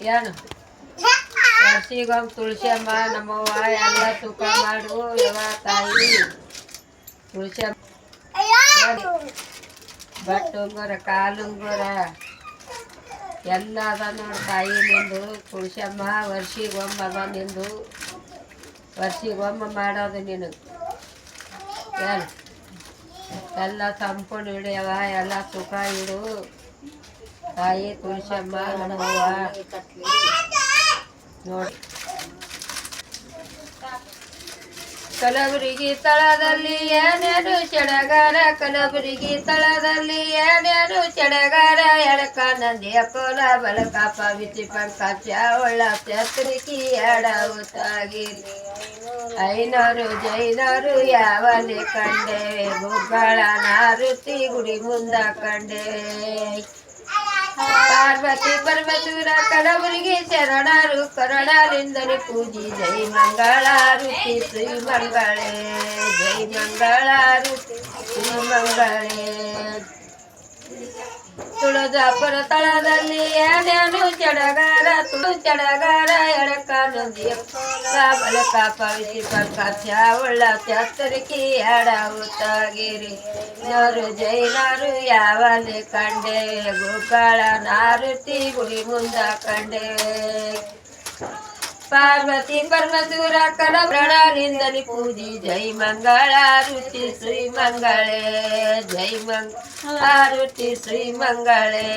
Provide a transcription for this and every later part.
ಏನು? ವರ್ಷಿಗೊಮ್ಮೆ ತುಳಸಿ ಅಮ್ಮ ನಮ್ಮವ್ವ, ಎಲ್ಲ ಸುಖ ಮಾಡು ಯವ ತಾಯಿ. ತುಳಸಿ ಅಮ್ಮ ಬಟ್ಟುಂಗುರ ಕಾಲುಂಗುರ ಎಲ್ಲ ಅದ ನೋಡಿ ತಾಯಿ ನಿಂದು. ತುಳಸಿ ಅಮ್ಮ ವರ್ಷಿಗೊಮ್ಮೆ ಅದ ನಿಂದು. ವರ್ಷಿಗೊಮ್ಮ ಮಾಡೋದು ನಿನಗೆ. ಏನು? ಎಲ್ಲ ಸಂಪೂರ್ಣ ಹಿಡಿಯವ ಎಲ್ಲ ಸುಖ ಇಡು. ತಾಯಿ ತುಳಸಮ್ಮ ನಮ್ಮವ್ವ ನೋಡಿ ಕಲಬುರಗಿ ತಳದಲ್ಲಿ ಏನೇನು ಚಡಗಾರ? ಕಲಬುರಗಿ ತಳದಲ್ಲಿ ಏನೇನು ಚಡಗಾರ? ಎಡಕ ನಂದಿಯ ಕೋಲ ಬಲಕ ಪವಿತಿ ಪಂಕಾಚ ಒಳ್ಳ ಚತ್ರಿಕಿ ಎಡವು ತಾಗಿರಿ ಐನರು ಜೈನರು ಯಾವಲ್ಲಿ ಕಂಡೆ ಗುಗ್ಗಳ ನಾರುತಿ ಗುಡಿ ಮುಂದ ಕಂಡೆ. ಪಾರ್ವತಿ ಪರಮೇಶ್ವರ ಕಲಬುರಗಿ ಶರಣರು ಕರುಣಾಲಿಂದನಿ ಪೂಜಿ ಜೈ ಮಂಗಳಾರುತಿ ಶ್ರೀ ಮಂಗಳೇ ಜೈ ಮಂಗಳಾರುತಿ ಶ್ರೀ ಮಂಗಳೇ ತುಳಜಾಪುರ ತಳದಲ್ಲಿ ಏನೇನು ಚಡಗಾರ ತುಳು ಚಡಗಾರ ಎಡಕ ನದಿಯ ಬಲಕ ಪವಿತಿ ಪಂಕಾಚ ಒಳ್ಳ ಚತ್ತರಿಕಿ ಎಡವು ತಾಗಿರಿ ನರು ಜೈನರು ಯಾವಲ್ಲಿ ಕಂಡೆ ಗೋಪಾಳ ನಾರುತಿ ಗುಡಿ ಮುಂದ ಕಂಡೆ ಪಾರ್ವತಿ ಪರಮೇಶ್ವರ ಕರ ಪ್ರಣಾಲಿಂದಲಿ ಪೂಜಿ ಜೈ ಮಂಗಳಾರುತಿ ಶ್ರೀ ಮಂಗಳೇ ಜೈ ಮಂಗಳಾರುತಿ ಶ್ರೀ ಮಂಗಳೇ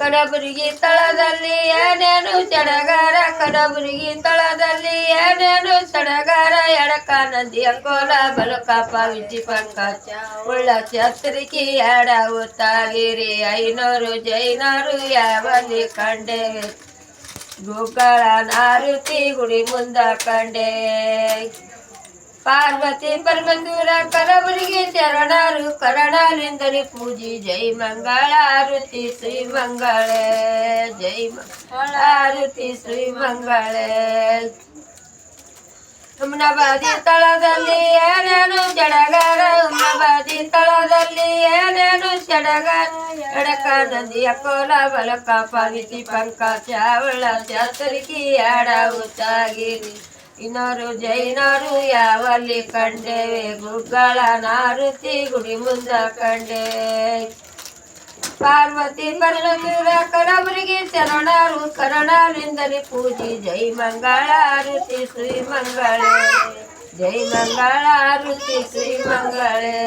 ಕಡಬುರಗಿ ತಳದಲ್ಲಿ ಏನೇನು ಚಡಗಾರ ಕಡಬುರಗಿ ತಳದಲ್ಲಿ ಏನೇನು ಸಡಗಾರ ಎಡಕ ನದಿಯ ಕೋಲ ಬಲಕ ಪವಿತಿ ಪಂಕಾಚ ಉಳ್ಳ ಛತ್ರಿಕಿ ಎಡವು ತಾಗಿರಿ ಐನೂರು ಜೈನರು ಯಾವಲ್ಲಿ ಕಂಡೆ ಗೋಕಳ ನಾರುತಿ ಗುಡಿ ಮುಂದ ಕಂಡೆ ಪಾರ್ವತಿ ಪರಮೇಶ್ವರ ಕರಬರಿಗೆ ಶರಣರು ಕರಣಾಲಿಂದಲಿ ಪೂಜಿ ಜೈ ಮಂಗಳಾರುತಿ ಶ್ರೀ ಮಂಗಳೇ ಜೈ ಮಂಗಳಾರುತಿ ಶ್ರೀ ಮಂಗಳೇ ಉಮ್ನಬಾದಿ ತಳದಲ್ಲಿ ಏನೇನು ಜಡಗಾರ ಉಮ್ನಬಾದಿ ತಳದಲ್ಲಿ ಏನೇನು ಜಡಗಾರ ಎಡಕ ನದಿಯ ಕೋಲ ಬಲಕ ಪವಿತಿ ಪಂಕಾಚ ಚಾವಳ ಚಾತರಿಕಿ ಆಡವು ತಾಗಿರಿ ಇನ್ನೋರು ಜೈನರು ಯಾವಲ್ಲಿ ಕಂಡೇವೆ? ಗುಗ್ಗಳ ನಾರುತಿ ಗುಡಿ ಮುಂದ ಕಂಡೆ. ಪಾರ್ವತಿ ಪರಮೇಶ್ವರ ಕರಬರಿಗೆ ಶರಣರು ಕರಣರಿಂದಲೇ ಪೂಜಿ. ಜೈ ಮಂಗಳಾರುತಿ ಶ್ರೀ ಮಂಗಳೇ. ಜೈ ಮಂಗಳಾರುತಿ ಶ್ರೀ ಮಂಗಳೇ.